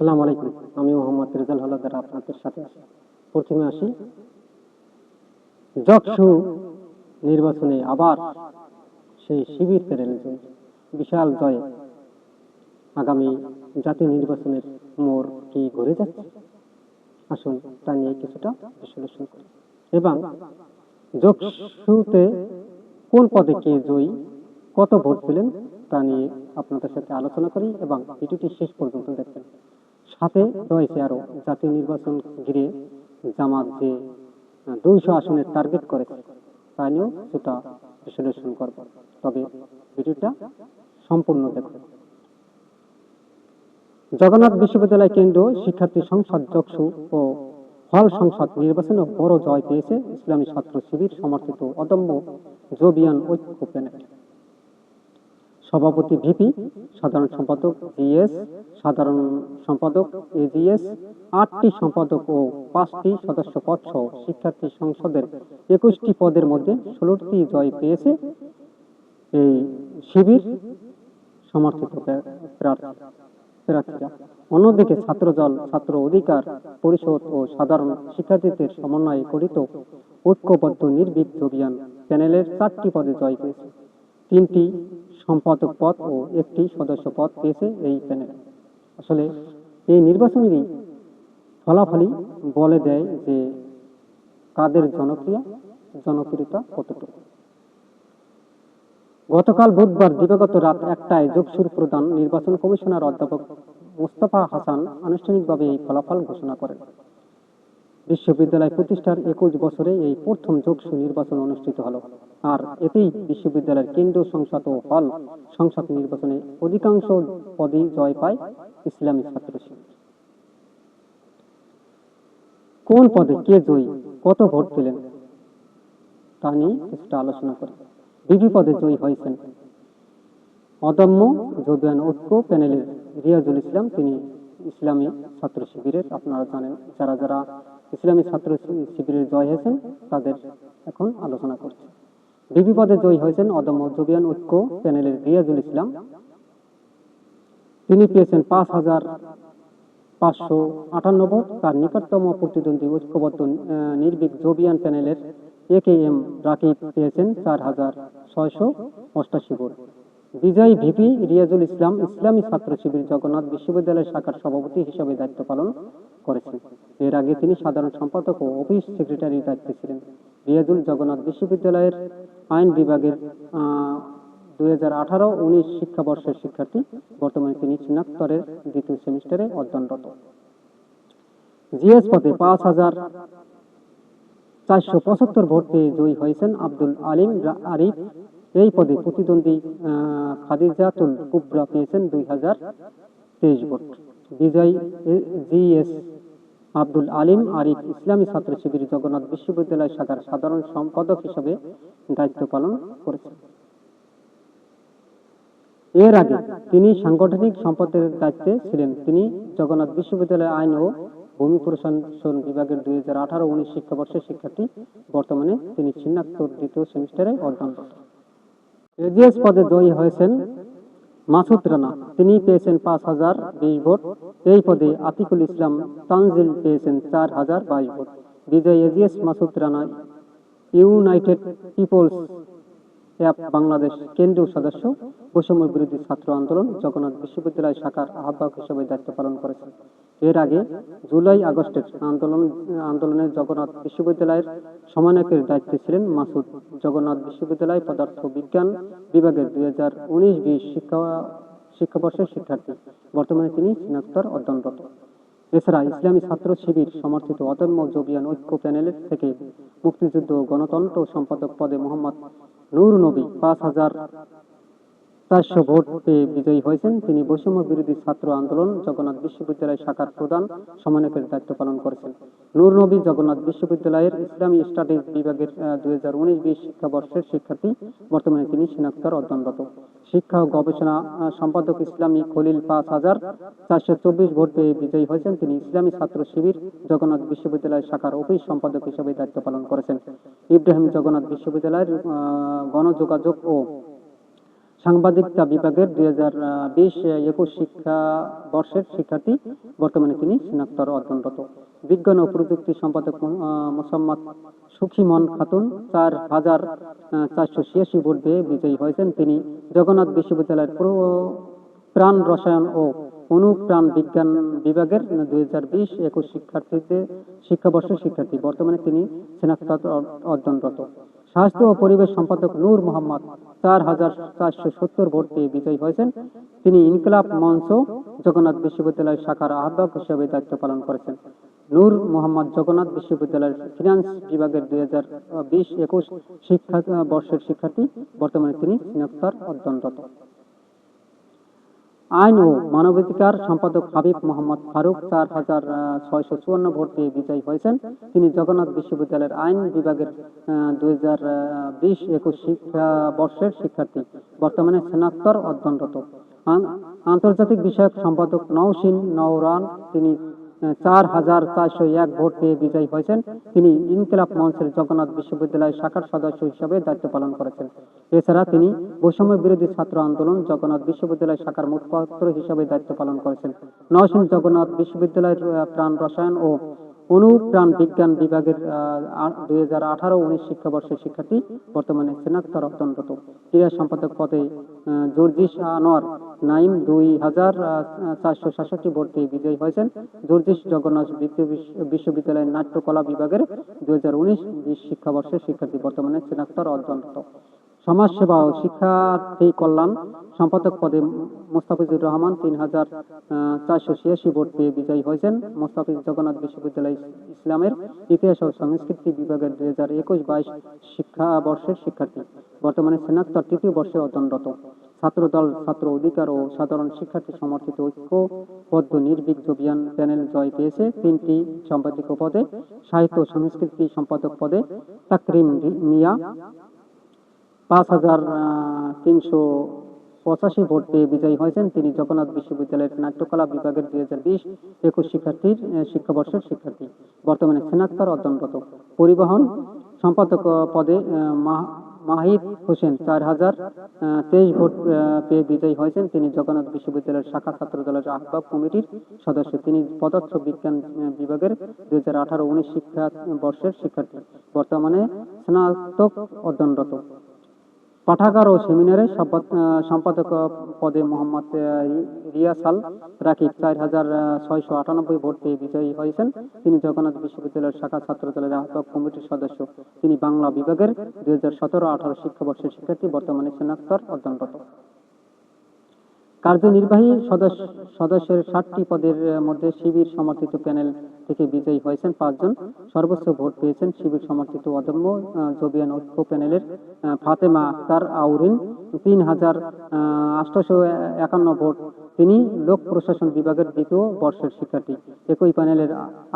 আসসালামু আলাইকুম। আমি মোহাম্মদ রেজাল হলাদার আপনাদের সাথে প্রথমে আসি। যকসু নির্বাচনে আবার সেই শিবির পেরেন যে বিশাল জয়ে আগামী জাতীয় নির্বাচনের মোড় কি ঘুরে যাচ্ছে? আসুন তা নিয়ে কিছুটা বিশ্লেষণ করি। এবং যোগসুতে কোন পদে কে জয়ী, কত ভোট পেলেন তা নিয়ে আপনাদের সাথে আলোচনা করি এবং ভিডিওটি শেষ পর্যন্ত দেখবেন। সাথে রয়েছে আরও জাতীয় নির্বাচন ঘিরে জামাত যে দুইশো আসনের টার্গেট করেছে, তা নিয়েও সেটা বিশ্লেষণ করব। তবে ভিডিওটা সম্পূর্ণ দেখুন। জগন্নাথ বিশ্ববিদ্যালয় কেন্দ্র শিক্ষার্থী সংসদ চক্ষু ও হল সংসদ নির্বাচনে বড় জয় পেয়েছে ইসলামী ছাত্র শিবির সমর্থিত অদম্য জোবিয়ান ঐক্য প্যানেল সভাপতি ভিপি, সাধারণ সম্পাদক জিএস সাধারণ সম্পাদক এজিএস, আটটি সম্পাদক ও পাঁচটি সদস্য পদ সহ শিক্ষার্থী সংসদের একুশটি পদের মধ্যে ষোলোটি জয় পেয়েছে এই শিবির সমর্থিত প্রার্থীরা। অন্যদিকে ছাত্রদল, ছাত্র অধিকার পরিষদ ও সাধারণ শিক্ষার্থীদের সমন্বয়ে গঠিত ঐক্যবদ্ধ নির্ভীক অভিযান প্যানেলের চারটি পদে জয় পেয়েছে। তিনটি সম্পাদক পদ ও একটি সদস্য পদ পেয়েছে এই প্যানেল। আসলে এই নির্বাচনেরই ফলাফলই বলে দেয় যে কাদের জনপ্রিয়, জনপ্রিয়তা কতটুকু। গতকাল বুধবার দিবাগত রাত একটায় যোগসুর প্রদান নির্বাচন কমিশনার অধ্যাপক মোস্তফা হাসান আনুষ্ঠানিকভাবে এই ফলাফল ঘোষণা করেন। বিশ্ববিদ্যালয় প্রতিষ্ঠার একুশ বছরে এই প্রথম যোগসু নির্বাচন অনুষ্ঠিত হলো। আর এতেই বিশ্ববিদ্যালয়ের কেন্দ্রীয় সংসদ ও হল সংসদ নির্বাচনে অধিকাংশ পদই জয় পায় ইসলামী ছাত্র কোন পদে কে জয়ী, কত ভোট পেলেন তা নিয়ে কিছুটা আলোচনা করি। বিবি পদে জয়ী হয়েছেন অদম্য যোগান ঐক্য প্যানেলের রিয়াজুল ইসলাম। তিনি ইসলামী ছাত্র শিবিরের আপনারা জানেন, যারা যারা ইসলামী ছাত্র শিবিরের জয় হয়েছেন তাদের এখন আলোচনা করছি। বিবি পদে জয়ী হয়েছেন অদম্য যোগান ঐক্য প্যানেলের রিয়াজুল ইসলাম। তিনি পেয়েছেন পাঁচ হাজার পাঁচশো আটান্ন ভোট। তার নিকটতম প্রতিদ্বন্দ্বী ঐক্যবদ্ধ আহ, নির্ভীক জোবিয়ান প্যানেলের এ কে এম রাকিব পেয়েছেন চার হাজার ছয়শো অষ্টাশি ভোট। বিজয়ী ভিপি রিয়াজুল ইসলাম ইসলামী ছাত্র শিবির জগন্নাথ বিশ্ববিদ্যালয় শাখার সভাপতি হিসেবে দায়িত্ব পালন করেছেন। এর আগে তিনি সাধারণ সম্পাদক ও অফিস সেক্রেটারির দায়িত্বে ছিলেন। রিয়াজুল জগন্নাথ বিশ্ববিদ্যালয়ের আইন বিভাগের হাজার শিক্ষাবর্ষের শিক্ষার্থী। বর্তমানে তিনি দ্বিতীয় সেমিস্টারে অধ্যয়নরত। জিএস পদে পাঁচ হাজার চারশো পঁচাত্তর ভোট পেয়ে জয়ী হয়েছেন আব্দুল আলিম আরিফ। এই পদে প্রতিদ্বন্দ্বী খাদিজাতুল কুবরা পেয়েছেন দুই হাজার তেইশ ভোট। বিজয়ী জিএস আব্দুল আলিম আরিফ ইসলামী ছাত্র শিবির জগন্নাথ বিশ্ববিদ্যালয় শাখার সাধারণ সম্পাদক হিসেবে দায়িত্ব পালন করেছেন। এর আগে তিনি সাংগঠনিক সম্পদের দায়িত্বে ছিলেন। তিনি জগন্নাথ বিশ্ববিদ্যালয় আইন ও ভূমি প্রশাসন বিভাগের দুই হাজার আঠারো উনিশ শিক্ষাবর্ষের শিক্ষার্থী। বর্তমানে তিনি ছিন্নাক্তর দ্বিতীয় সেমিস্টারে অধ্যয়নরত। এজিএস পদে জয়ী হয়েছেন মাসুদ রানা। তিনি পেয়েছেন পাঁচ হাজার বিশ ভোট। এই পদে আতিকুল ইসলাম তানজিল পেয়েছেন চার হাজার বাইশ ভোট। বিজয় AGS Masud Rana united people's app Bangladesh কেন্দ্রীয় সদস্য বৈষম্য বিরোধী ছাত্র আন্দোলন জগন্নাথ বিশ্ববিদ্যালয় শাখার আহ্বায়ক হিসেবে দায়িত্ব পালন করেছেন এর আগে জুলাই আগস্টের আন্দোলন, আন্দোলনে জগন্নাথ বিশ্ববিদ্যালয়ের সমন্বয়কের দায়িত্বে ছিলেন মাসুদ। জগন্নাথ বিশ্ববিদ্যালয় পদার্থ বিজ্ঞান বিভাগের দুই হাজার উনিশ বিশ শিক্ষা, শিক্ষাবর্ষের শিক্ষার্থী। বর্তমানে তিনি স্নাতক অধ্যয়নরত। এছাড়া ইসলামী ছাত্র শিবির সমর্থিত অদম্য জবিয়ান ঐক্য প্যানেলের থেকে মুক্তিযুদ্ধ গণতন্ত্র সম্পাদক পদে মোহাম্মদ নূর নবী পাঁচ হাজার চারশো ভোট পেয়ে বিজয়ী হয়েছেন। তিনি বৈষম্য বিরোধী ছাত্র আন্দোলন, জগন্নাথ বিশ্ববিদ্যালয় শাখার প্রধান সমন্বয়কের দায়িত্ব পালন করেছেন। নূর নবী জগন্নাথ বিশ্ববিদ্যালয়ের ইসলামী স্টাডিজ বিভাগের দুই শিক্ষাবর্ষের শিক্ষার্থী। বর্তমানে তিনি স্নাতক অধ্যয়নরত। শিক্ষা ও গবেষণা সম্পাদক ইসলামী খলিল পাঁচ হাজার চারশো চব্বিশ ভোট পেয়ে বিজয়ী হয়েছেন। তিনি ইসলামী ছাত্র শিবির, জগন্নাথ বিশ্ববিদ্যালয় শাখার অফিস সম্পাদক হিসেবে দায়িত্ব পালন করেছেন। ইব্রাহিম জগন্নাথ বিশ্ববিদ্যালয়ের গণযোগাযোগ ও সাংবাদিকতা বিভাগের দুই হাজার বিশ একুশ শিক্ষা বর্ষের শিক্ষার্থী। বর্তমানে তিনি স্নাতক অধ্যয়নরত। বিজ্ঞান ও প্রযুক্তি সম্পাদক মোসাম্মদ সুখিমন খাতুন চার হাজার চারশো ছিয়াশি ভোট পেয়ে বিজয়ী হয়েছেন। তিনি জগন্নাথ বিশ্ববিদ্যালয়ের পুরো প্রাণ রসায়ন ও অনুপ্রাণ বিজ্ঞান বিভাগের দুই হাজার বিশ একুশ শিক্ষার্থীতে শিক্ষাবর্ষের শিক্ষার্থী। বর্তমানে তিনি স্নাতক অধ্যয়নরত। স্বাস্থ্য ও পরিবেশ সম্পাদক নূর মোহাম্মদ চার হাজার চারশো সত্তর ভোট পেয়ে বিজয়ী হয়েছেন। তিনি ইনকলাব মঞ্চ, জগন্নাথ বিশ্ববিদ্যালয় শাখার আহ্বায়ক হিসেবে দায়িত্ব পালন করেছেন। নূর মোহাম্মদ জগন্নাথ বিশ্ববিদ্যালয়ের ফিনান্স বিভাগের দুই হাজার বিশ একুশ শিক্ষা, বর্ষের শিক্ষার্থী। বর্তমানে তিনি স্নাতক অধ্যয়নরত। আইন ও মানবাধিকার সম্পাদক হাবিব মোহাম্মদ ফারুক চার হাজার ছয়শো চুয়ান্ন ভোট দিয়ে বিজয়ী হয়েছেন। তিনি জগন্নাথ বিশ্ববিদ্যালয়ের আইন বিভাগের দুই হাজার বিশ একুশ শিক্ষা বর্ষের শিক্ষার্থী, বর্তমানে স্নাতক অধ্যয়নরত। আন্তর্জাতিক বিষয়ক সম্পাদক নৌসিন নওরান, তিনি চার হাজার চারশো এক ভোট পেয়ে বিজয়ী হয়েছেন। তিনি ইনকিলাব মঞ্চের জগন্নাথ বিশ্ববিদ্যালয়ের শাখার সদস্য হিসেবে দায়িত্ব পালন করেছেন। এছাড়া তিনি বৈষম্য বিরোধী ছাত্র আন্দোলন জগন্নাথ বিশ্ববিদ্যালয় শাখার মুখপাত্র হিসেবে দায়িত্ব পালন করেছেন। নরসিংহ জগন্নাথ বিশ্ববিদ্যালয়ের প্রাণ রসায়ন ও অনুপ্রাণ বিজ্ঞান বিভাগের দুই হাজার আঠারো উনিশ শিক্ষাবর্ষের শিক্ষার্থী, বর্তমানে স্নাতক অধ্যয়নরত ক্রীড়া সম্পাদক পদে জর্জিস আনোয়ার নাইম দুই হাজার চারশো সাতষট্টি পেয়ে বিজয়ী হয়েছেন। জর্জিস জগন্নাথ বিদ্যা বিশ্ব- বিশ্ববিদ্যালয়ের নাট্যকলা বিভাগের দুই হাজার উনিশ বিশ শিক্ষাবর্ষের শিক্ষার্থী, বর্তমানে স্নাতক অধ্যয়নরত। সমাজসেবা ও শিক্ষার্থী কল্যাণ সম্পাদক পদে মোস্তাফিজুর রহমান তিন হাজার চারশো ছিয়াশি ভোট পেয়ে বিজয়ী হয়েছেন। মোস্তাফিজ জগন্নাথ বিশ্ববিদ্যালয় ইসলামের ইতিহাস ও সংস্কৃতি বিভাগের দুই হাজার একুশ বাইশ শিক্ষাবর্ষের শিক্ষার্থী। বর্তমানে স্নাতক তৃতীয় বর্ষে অধ্যয়নরত। ছাত্রদল, ছাত্র অধিকার ও সাধারণ শিক্ষার্থী সমর্থিত ঐক্য ঐক্যবদ্ধ নির্ভীক অভিযান প্যানেল জয় পেয়েছে তিনটি সম্পাদক পদে। সাহিত্য সংস্কৃতি সম্পাদক পদে তাকরিম মিয়া পাঁচ হাজার তিনশো পঁচাশি ভোট পেয়ে বিজয়ী হয়েছেন তিনি জগন্নাথ বিশ্ববিদ্যালয়ের নাট্যকলা বিভাগের দুই হাজার বিশ একুশ শিক্ষার্থীর শিক্ষাবর্ষের শিক্ষার্থী। বর্তমানে স্নাতক অধ্যয়নরত। পরিবহন সম্পাদক পদে মাহিদ হোসেন চার হাজার তেইশ ভোট পেয়ে বিজয়ী হয়েছেন। তিনি জগন্নাথ বিশ্ববিদ্যালয়ের শাখা ছাত্র দলের আহ্বায়ক কমিটির সদস্য। তিনি পদার্থ বিজ্ঞান বিভাগের দুই হাজার আঠারো উনিশ শিক্ষা বর্ষের শিক্ষার্থী। বর্তমানে স্নাতক অধ্যয়নরত। পাঠাগার ও সেমিনারে সম্পাদক পদে মোহাম্মদ রিয়াসাল রাকিব চার হাজার ছয়শো আটানব্বই পেয়ে বিজয়ী হয়েছেন। তিনি জগন্নাথ বিশ্ববিদ্যালয়ের শাখা ছাত্র দলের কমিটির সদস্য। তিনি বাংলা বিভাগের দুই হাজার সতেরো আঠারো শিক্ষাবর্ষের শিক্ষার্থী, বর্তমানে স্নাতক অধ্যয়নরত। কার্যনির্বাহী সদস্য সদস্যের ষাটটি পদের মধ্যে শিবির সমর্থিত প্যানেল থেকে বিজয়ী হয়েছেন পাঁচজন। সর্বোচ্চ ভোট পেয়েছেন শিবির সমর্থিত অদম্য জবিয়ান ঐক্য প্যানেলের ফাতেমা আক্তার আউরিন। তিন হাজার আটশো একান্ন ভোট তিনি লোক প্রশাসন বিভাগের দ্বিতীয় বর্ষের শিক্ষার্থী। একই প্যানেলের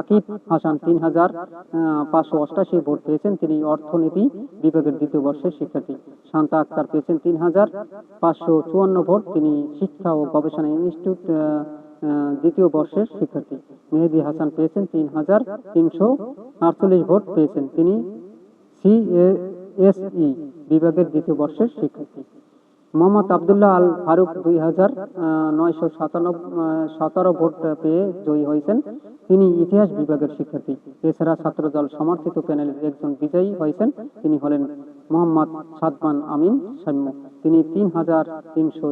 আকিব হাসান তিন হাজার পাঁচশো অষ্টাশি ভোট পেয়েছেন। তিনি অর্থনীতি বিভাগের দ্বিতীয় বর্ষের শিক্ষার্থী। শান্তা আক্তার পেয়েছেন তিন হাজার, পাঁচশো চুয়ান্ন ভোট। তিনি শিক্ষা ও গবেষণা ইনস্টিটিউট দ্বিতীয় বর্ষের শিক্ষার্থী। মেহেদি হাসান পেয়েছেন তিন হাজার, তিনশো আটচল্লিশ ভোট পেয়েছেন। তিনি সিএসই বিভাগের দ্বিতীয় বর্ষের শিক্ষার্থী। মোহাম্মদ আবদুল্লাহ আল ফারুক দুই হাজার নয়শো সতেরো ভোট পেয়ে জয়ী হয়েছেন। তিনি ইতিহাস বিভাগের শিক্ষার্থী। এছাড়া ছাত্রদল সমর্থিত প্যানেলের একজন বিজয়ী হয়েছেন। তিনি হলেন মোহাম্মদ সাদমান আমিন সাম্য। তিনি তিন হাজার তিনশো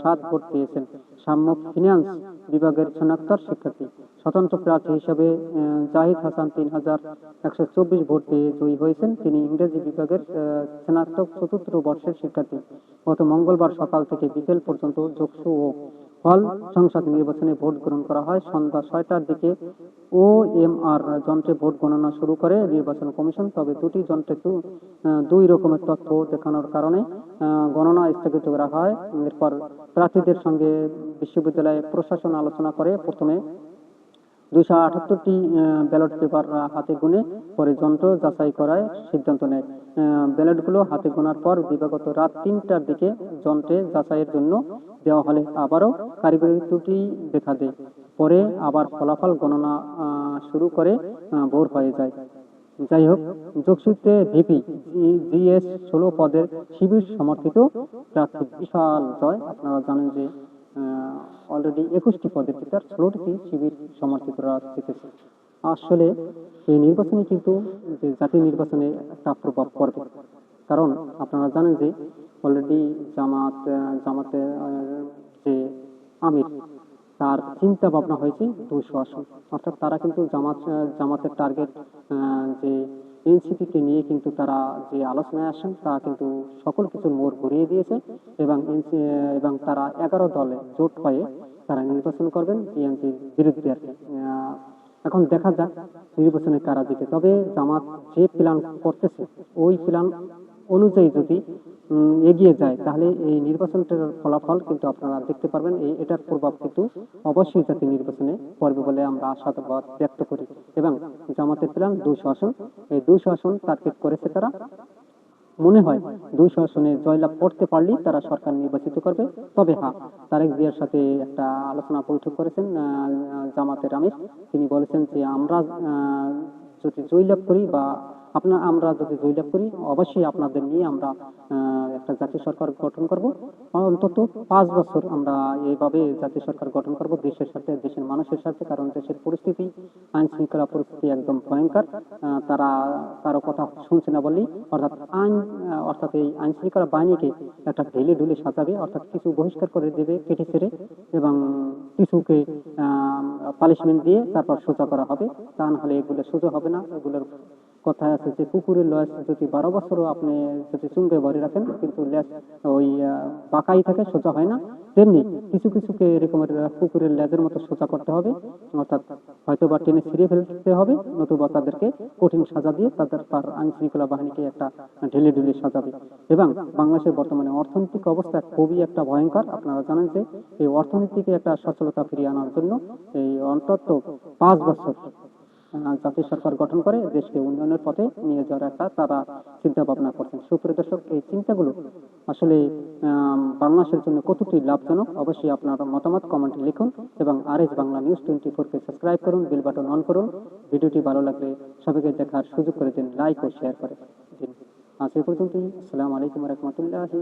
সাত ভোট পেয়েছেন। সাম্য ফিনান্স বিভাগের স্নাতক শিক্ষার্থী। স্বতন্ত্র প্রার্থী হিসেবে জাহিদ হাসান তিন হাজার একশো চব্বিশ ভোট পেয়ে জয়ী হয়েছেন। তিনি ইংরেজি বিভাগের স্নাতক চতুর্থ বর্ষের শিক্ষার্থী। গত মঙ্গলবার সকাল থেকে বিকেল পর্যন্ত যোগসু ও হল সংসদ নির্বাচনে ভোট গ্রহণ করা হয়। সন্ধ্যা ছয়টার দিকে ও এম আর যন্ত্রে ভোট গণনা শুরু করে নির্বাচন কমিশন। তবে দুটি যন্ত্রে দুই রকমের তথ্য দেখানোর কারণে গণনা স্থগিত করা হয়। এরপর প্রার্থীদের সঙ্গে বিশ্ববিদ্যালয় প্রশাসন আলোচনা করে। প্রথমে দুশো আটাত্তরটি ব্যালট পেপার হাতে গুনে পরে যন্ত্র যাচাই করায় সিদ্ধান্ত নেয়। ব্যালটগুলো হাতে গোনার পর দিবাগত রাত তিনটার দিকে যন্ত্রে যাচাইয়ের জন্য দেওয়া হলে আবারও কারিগরি ত্রুটি দেখা দেয়। পরে আবার ফলাফল গণনা শুরু করে ভোর হয়ে যায়। যাই হোক, যোগসূত্রে ভিপি জিএস ষোলো পদের শিবির সমর্থিত প্রার্থী বিশাল জয়। আপনারা জানেন যে অলরেডি একুশটি পদের ভিতর ষোলোটি শিবির সমর্থিতরা জিতেছে আসলে এই নির্বাচনে কিন্তু যে জাতীয় নির্বাচনে একটা প্রভাব পড়বে। কারণ আপনারা জানেন যে অলরেডি জামাত জামাতে যে আমির, তার চিন্তা ভাবনা হয়েছে দুশো আসন। অর্থাৎ তারা কিন্তু জামাত জামাতের টার্গেট যে এনসিপি স্মৃতিকে নিয়ে কিন্তু তারা যে আলোচনায় আসেন, তা কিন্তু সকল কিছুর মোড় ঘুরিয়ে দিয়েছে এবং এবং তারা এগারো দলে জোট হয়ে তারা নির্বাচন করবেন বিএনপির বিরুদ্ধে আর এখন দেখা যাক নির্বাচনে কারা জিতে। তবে জামাত যে প্ল্যান করতেছে, ওই প্ল্যান অনুযায়ী যদি এগিয়ে যায়। তাহলে এই নির্বাচনটার ফলাফল কিন্তু আপনারা দেখতে পারবেন। এই এটার প্রভাব কিন্তু অবশ্যই জাতীয় নির্বাচনে পড়বে বলে আমরা আশাবাদ ব্যক্ত করি। এবং জামাতের প্ল্যান দুশো আসন এই দুশো আসন টার্গেট করেছে তারা। মনে হয় দুইশো আসনে জয়লাভ করতে পারলেই তারা সরকার নির্বাচিত করবে। তবে হ্যাঁ তারেক জিয়ার সাথে একটা আলোচনা বৈঠক করেছেন জামাতের আমির। তিনি বলেছেন যে আমরা আহ, যদি জয়লাভ করি বা আপনার, আমরা যদি জয়লাভ করি, অবশ্যই আপনাদের নিয়ে আমরা একটা জাতীয় সরকার গঠন করব। অন্তত পাঁচ বছর আমরা এইভাবে জাতীয় সরকার গঠন করব, দেশের সাথে, দেশের মানুষের সাথে, কারণ দেশের পরিস্থিতি আইন শৃঙ্খলা পরিস্থিতি একদম ভয়ঙ্কর। তারা, কারও কথা শুনছে না বলেই অর্থাৎ আইন অর্থাৎ এই আইন শৃঙ্খলা বাহিনীকে একটা ঢেলে ঢুলে সাজাবে, অর্থাৎ কিছু বহিষ্কার করে দেবে কেটে ছেড়ে, এবং কিছুকে পানিশমেন্ট দিয়ে তারপর সোজা করা হবে। তা না হলে এগুলো সোজা হবে না, এগুলোর কথায় আছে যে কুকুরের লেজ যদি বারো বছরও আপনি যদি চুঙ্গে ভরে রাখেন কিন্তু লেজ ওই বাঁকাই থাকে সোজা হয় না। তেমনি কিছু কিছুকে এরকমের আহ, কুকুরের লেজের মতো সোজা করতে হবে অর্থাৎ হয়তো বা টেনে ছিঁড়ে ফেলতে হবে নতুবা তাদেরকে কঠিন সাজা দিয়ে তাদের তার আইন শৃঙ্খলা বাহিনীকে একটা ঢেলে ঢুলে সাজাবে। এবং বাংলাদেশের বর্তমানে অর্থনৈতিক অবস্থা খুবই একটা ভয়ঙ্কর। আপনারা জানেন যে এই অর্থনীতিকে একটা সচলতা ফিরিয়ে আনার জন্য এই অন্তত পাঁচ বছর জাতীয় সরকার গঠন করে দেশকে উন্নয়নের পথে নিয়ে যাওয়ার একটা তারা চিন্তা ভাবনা করছেন। সুপ্রিয় দর্শক, এই চিন্তাগুলো আসলে বাংলাদেশের জন্য কতটি লাভজনক অবশ্যই আপনার মতামত কমেন্টে লিখুন এবং R S Bangla news twenty ফোরকে সাবস্ক্রাইব করুন, বেল বাটন অন করুন। ভিডিওটি ভালো লাগলে সবাইকে দেখার সুযোগ করে দিন, লাইক ও শেয়ার করে দিন। আজ এ পর্যন্তই। আসসালামু আলাইকুম রহমতুল্লাহি